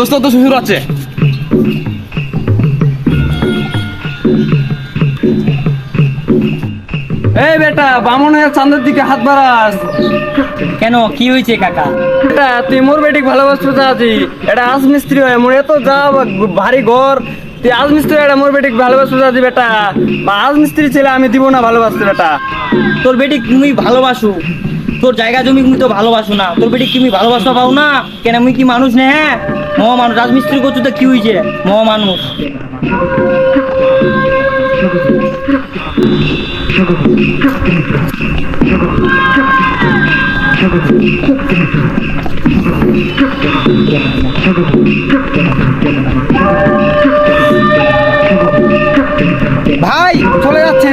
দোস্ত তো শ্বশুর আছে। এই বেটা বামনের চাঁদের দিকে হাত বাড়াস। কেন কি হয়েছে কাকা? বেটা তুই মোর বেটিক ভালোবাসতে চাচ্ছি। এটা আজ মিস্ত্রি হয় মোর এত যা ভারী ঘর। তুই আজ মিস্ত্রি এটা মোর বেটিক ভালোবাসতে চাচ্ছি বেটা। বা আজ মিস্ত্রি ছেলে আমি দিব না ভালোবাসতে বেটা। তোর বেটি তুমি ভালোবাসু। তোর জায়গা জমি তুমি তো ভালোবাসো না। তোর বেটি তুমি ভালোবাসা পাও না? কেন আমি কি মানুষ নে হ্যাঁ? মহা মানুষ রাজমিস্ত্রি করছ তো কি হয়েছে মহা মানুষ ভাই, চলে যাচ্ছে।